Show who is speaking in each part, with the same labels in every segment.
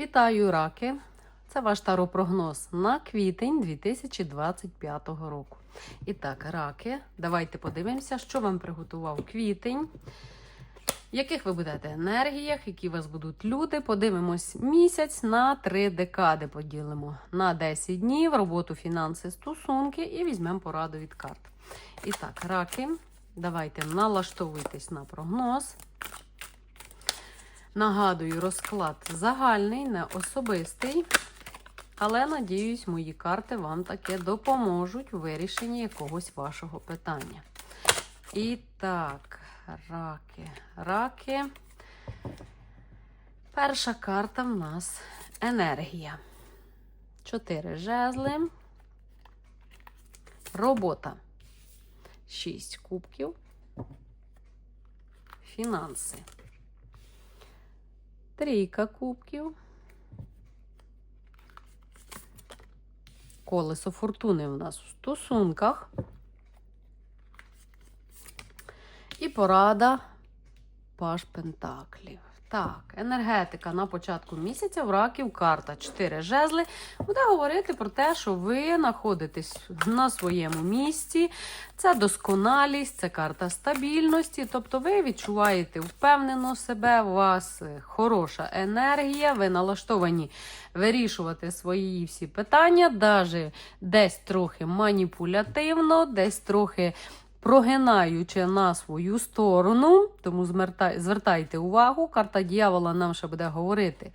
Speaker 1: Вітаю, раки! Це ваш таропрогноз на квітень 2025 року. І так, раки, давайте подивимося, що вам приготував квітень, яких ви будете енергіях, які у вас будуть люди. Подивимось місяць на три декади поділимо на 10 днів, роботу, фінанси, стосунки і візьмемо пораду від карт. І так, раки, давайте налаштовуйтесь на прогноз. Нагадую, розклад загальний, не особистий. Але, надіюсь, мої карти вам таки допоможуть у вирішенні якогось вашого питання. І так, раки, раки. Перша карта в нас енергія. Чотири жезли. Робота. Шість кубків. Фінанси. Трійка кубків. Колесо фортуни у нас у стосунках. І порада Паш Пентаклів. Так, енергетика на початку місяця в раків карта 4 жезли буде говорити про те, що ви знаходитесь на своєму місці. Це досконалість, це карта стабільності. Тобто ви відчуваєте впевнено себе, у вас хороша енергія, ви налаштовані вирішувати свої всі питання, навіть десь трохи маніпулятивно, десь трохи прогинаючи на свою сторону, тому звертайте увагу, карта дьявола нам ще буде говорити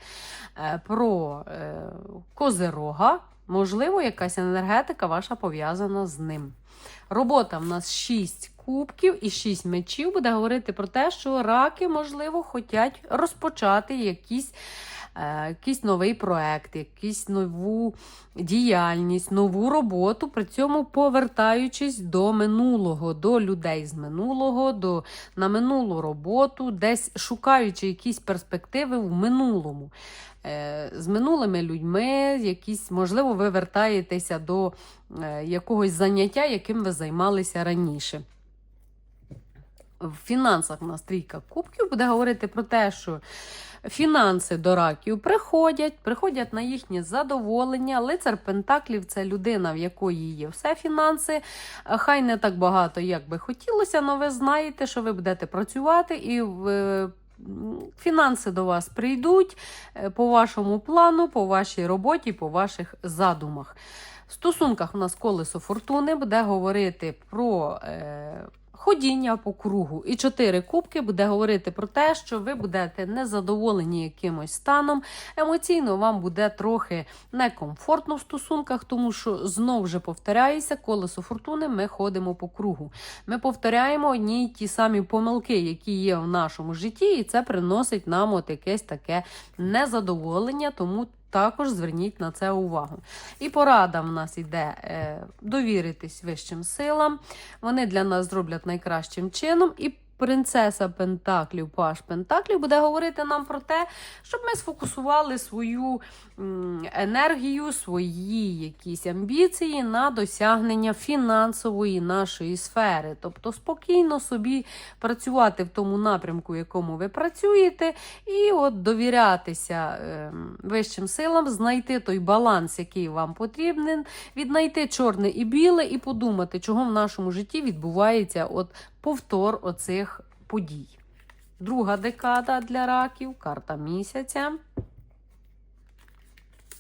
Speaker 1: е, про е, козирога. Можливо, якась енергетика ваша пов'язана з ним. Робота в нас 6 кубків і 6 мечів буде говорити про те, що раки, можливо, хочуть розпочати якісь якийсь новий проект, якусь нову діяльність, нову роботу, при цьому повертаючись до минулого, до людей з минулого, до, на минулу роботу, десь шукаючи якісь перспективи в минулому. Е, З минулими людьми, якісь, можливо, ви вертаєтеся до е, якогось заняття, яким ви займалися раніше. В фінансах у нас трійка кубків буде говорити про те, що фінанси до раків приходять, приходять на їхнє задоволення. Лицар Пентаклів це людина, в якої є все фінанси. Хай не так багато, як би хотілося, але ви знаєте, що ви будете працювати і е, Фінанси до вас прийдуть е, по вашому плану, по вашій роботі, по ваших задумах. В стосунках у нас колесо фортуни буде говорити про е, ходіння по кругу. І чотири кубки буде говорити про те, що ви будете незадоволені якимось станом. Емоційно вам буде трохи некомфортно в стосунках, тому що знов же повторяюся, колесо фортуни ми ходимо по кругу. Ми повторяємо одні й ті самі помилки, які є в нашому житті, і це приносить нам от якесь таке незадоволення, тому також зверніть на це увагу. І порада в нас йде е, довіритись вищим силам. Вони для нас зроблять найкращим чином. І принцеса Пентаклів, Паш Пентаклів буде говорити нам про те, щоб ми сфокусували свою енергію, свої якісь амбіції на досягнення фінансової нашої сфери. Тобто спокійно собі працювати в тому напрямку, в якому ви працюєте, і от довірятися ем, вищим силам, знайти той баланс, який вам потрібен, віднайти чорне і біле, і подумати, чого в нашому житті відбувається от повтор оцих подій. Друга декада для раків, карта місяця.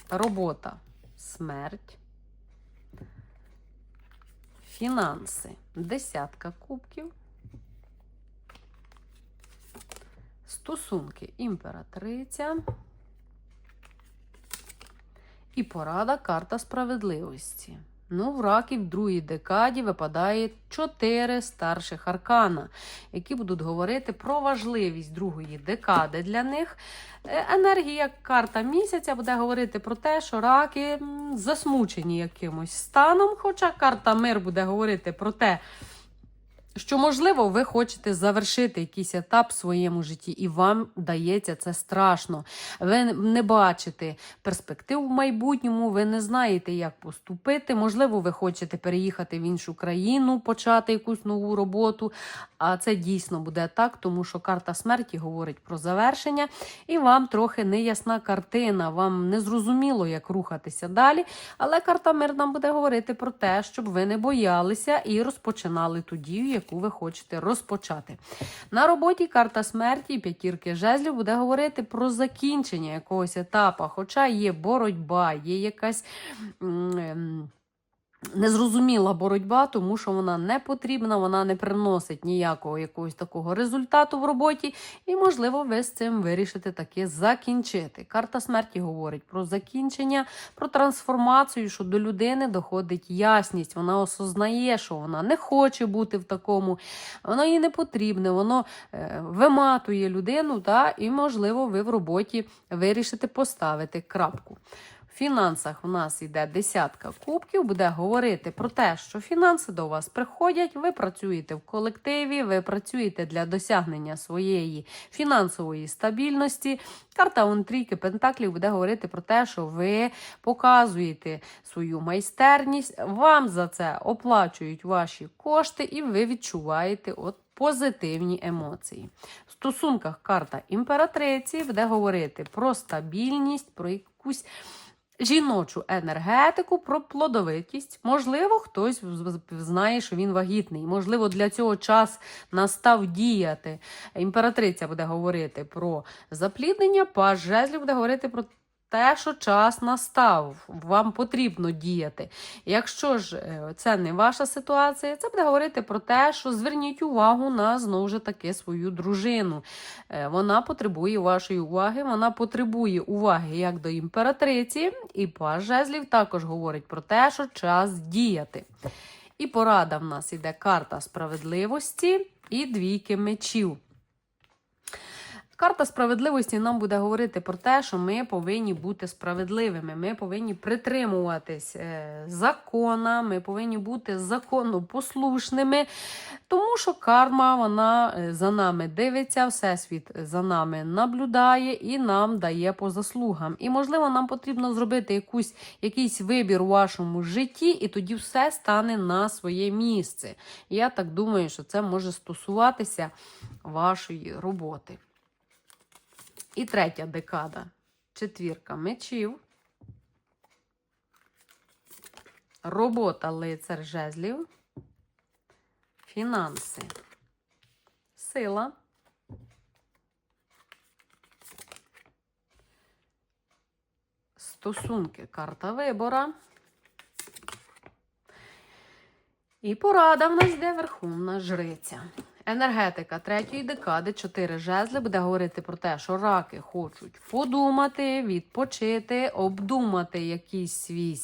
Speaker 1: Робота, смерть. Фінанси. Десятка кубків. Стосунки імператриця. І порада карта справедливості. Ну, в раків в другій декаді випадає чотири старших аркана, які будуть говорити про важливість другої декади для них. Е, Енергія карта місяця буде говорити про те, що раки засмучені якимось станом. Хоча карта мир буде говорити про те, що, можливо, ви хочете завершити якийсь етап в своєму житті, і вам дається це страшно. Ви не бачите перспектив в майбутньому, ви не знаєте, як поступити. Можливо, ви хочете переїхати в іншу країну, почати якусь нову роботу. А це дійсно буде так, тому що карта смерті говорить про завершення, і вам трохи неясна картина, вам не зрозуміло, як рухатися далі. Але карта мир нам буде говорити про те, щоб ви не боялися і розпочинали ту дію, яку ви хочете розпочати. На роботі карта смерті і п'ятірки жезлів буде говорити про закінчення якогось етапу, хоча є боротьба, є якась. Незрозуміла боротьба, тому що вона не потрібна, вона не приносить ніякого якогось такого результату в роботі, і, можливо, ви з цим вирішите таки закінчити. Карта смерті говорить про закінчення, про трансформацію, що до людини доходить ясність. Вона осознає, що вона не хоче бути в такому, воно їй не потрібне, воно е, виматує людину, та, і, можливо, ви в роботі вирішите поставити крапку. Фінансах у нас йде десятка кубків, буде говорити про те, що фінанси до вас приходять, ви працюєте в колективі, ви працюєте для досягнення своєї фінансової стабільності. Карта Онтрійки Пентаклів буде говорити про те, що ви показуєте свою майстерність, вам за це оплачують ваші кошти, і ви відчуваєте от позитивні емоції. В стосунках карта імператриці буде говорити про стабільність, про якусь жіночу енергетику, про плодовитість. Можливо, хтось знає, що він вагітний. Можливо, для цього час настав діяти. Імператриця буде говорити про запліднення, паж жезлів буде говорити про те, що час настав, вам потрібно діяти. Якщо ж е, це не ваша ситуація, це буде говорити про те, що зверніть увагу на знову ж таки свою дружину. Е, Вона потребує вашої уваги, вона потребує уваги як до імператриці, і паж жезлів також говорить про те, що час діяти. І порада в нас іде карта справедливості і двійки мечів. Карта справедливості нам буде говорити про те, що ми повинні бути справедливими, ми повинні притримуватись е, закона, ми повинні бути законопослушними, тому що карма вона е, за нами дивиться, всесвіт за нами наблюдає і нам дає по заслугам. І, можливо, нам потрібно зробити якусь, якийсь вибір у вашому житті, і тоді все стане на своє місце. Я так думаю, що це може стосуватися вашої роботи. І третя декада. Четвірка мечів. Робота лицар жезлів. Фінанси. Сила. Стосунки. Карта вибора. І порада в нас йде Верховна Жриця. Енергетика третьої декади, чотири жезли, буде говорити про те, що раки хочуть подумати, відпочити, обдумати якийсь свій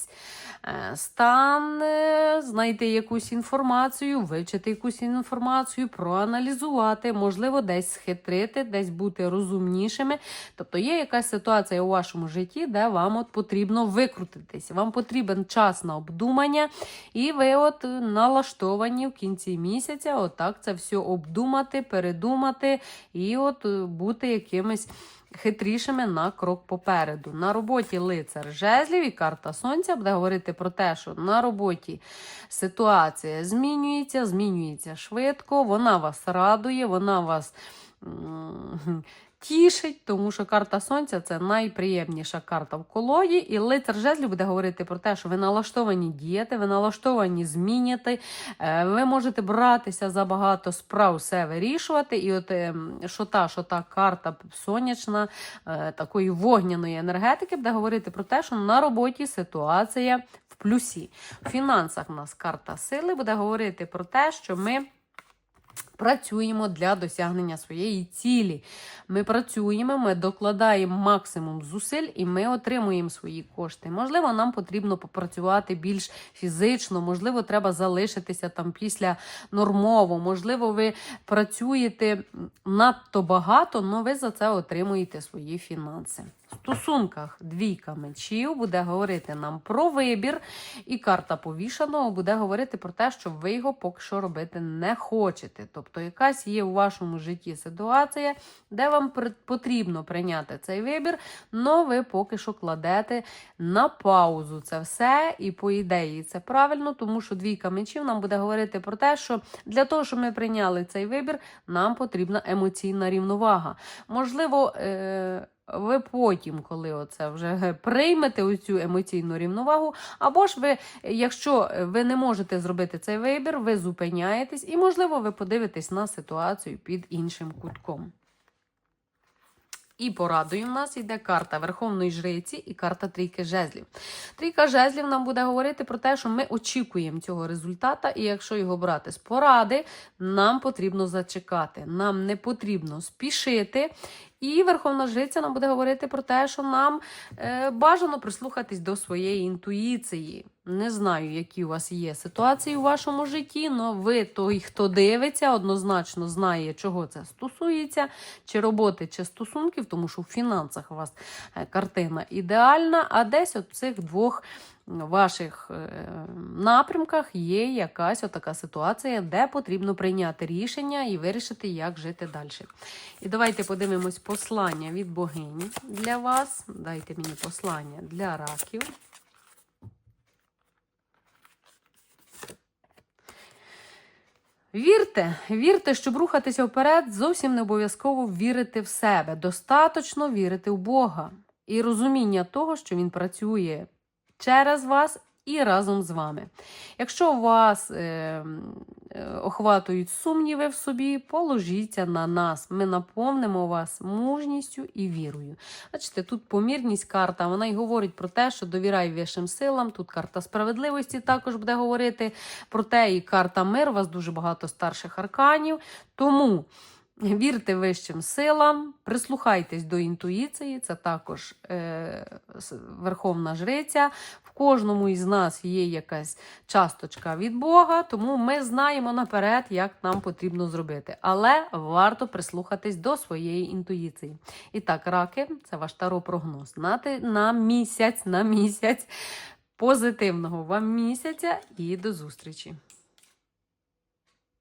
Speaker 1: е, стан, е, знайти якусь інформацію, вивчити якусь інформацію, проаналізувати, можливо, десь схитрити, десь бути розумнішими. Тобто є якась ситуація у вашому житті, де вам от потрібно викрутитись. Вам потрібен час на обдумання, і ви от налаштовані в кінці місяця, отак це все обдумати, передумати і от е, бути якимись. Хитрішими на крок попереду. На роботі лицар жезлів і карта сонця буде говорити про те, що на роботі ситуація змінюється, змінюється швидко, вона вас радує, вона вас тішить, тому що карта сонця це найприємніша карта в колоді. І лицар жезлів буде говорити про те, що ви налаштовані діяти, ви налаштовані зміняти, е, ви можете братися за багато справ, все вирішувати. І от ем, що та, що та карта сонячна, е, такої вогняної енергетики, буде говорити про те, що на роботі ситуація в плюсі. В фінансах у нас карта сили буде говорити про те, що ми Працюємо для досягнення своєї цілі. Ми працюємо, ми докладаємо максимум зусиль і ми отримуємо свої кошти. Можливо, нам потрібно попрацювати більш фізично, можливо, треба залишитися там після нормово, можливо, ви працюєте надто багато, але ви за це отримуєте свої фінанси. Стосунках двійка мечів буде говорити нам про вибір, і карта повішаного буде говорити про те, що ви його поки що робити не хочете. Тобто, якась є у вашому житті ситуація, де вам потрібно прийняти цей вибір, але ви поки що кладете на паузу це все. І по ідеї це правильно, тому що двійка мечів нам буде говорити про те, що для того, щоб ми прийняли цей вибір, нам потрібна емоційна рівновага. Можливо, е- ви потім, коли оце вже приймете оцю емоційну рівновагу, або ж ви, якщо ви не можете зробити цей вибір, ви зупиняєтесь і, можливо, ви подивитесь на ситуацію під іншим кутком. І порадою в нас йде карта Верховної Жриці і карта Трійки Жезлів. Трійка жезлів нам буде говорити про те, що ми очікуємо цього результата, і якщо його брати з поради, нам потрібно зачекати. Нам не потрібно спішити. І Верховна Жриця нам буде говорити про те, що нам е, бажано прислухатись до своєї інтуїції. Не знаю, які у вас є ситуації у вашому житті, але ви той, хто дивиться, однозначно знає, чого це стосується, чи роботи, чи стосунків, тому що в фінансах у вас е, картина ідеальна, а десь от цих двох ваших е, напрямках є якась отака ситуація, де потрібно прийняти рішення і вирішити, як жити далі. І давайте подивимось послання від богині для вас. Дайте мені послання для раків. Вірте, вірте, щоб рухатися вперед, зовсім не обов'язково вірити в себе. Достаточно вірити в Бога і розуміння того, що Він працює через вас і разом з вами. Якщо вас е, е, охватують сумніви в собі, положіться на нас. Ми наповнимо вас мужністю і вірою. Бачите, тут помірність карта, вона й говорить про те, що довіряй вищим силам. Тут карта справедливості також буде говорити про те, і карта мир. У вас дуже багато старших арканів. Тому. Вірте вищим силам, прислухайтесь до інтуїції, це також е, верховна жриця. В кожному із нас є якась часточка від Бога, тому ми знаємо наперед, як нам потрібно зробити. Але варто прислухатись до своєї інтуїції. І так, раки, це ваш таро-прогноз на, місяць, на місяць. Позитивного вам місяця і до зустрічі!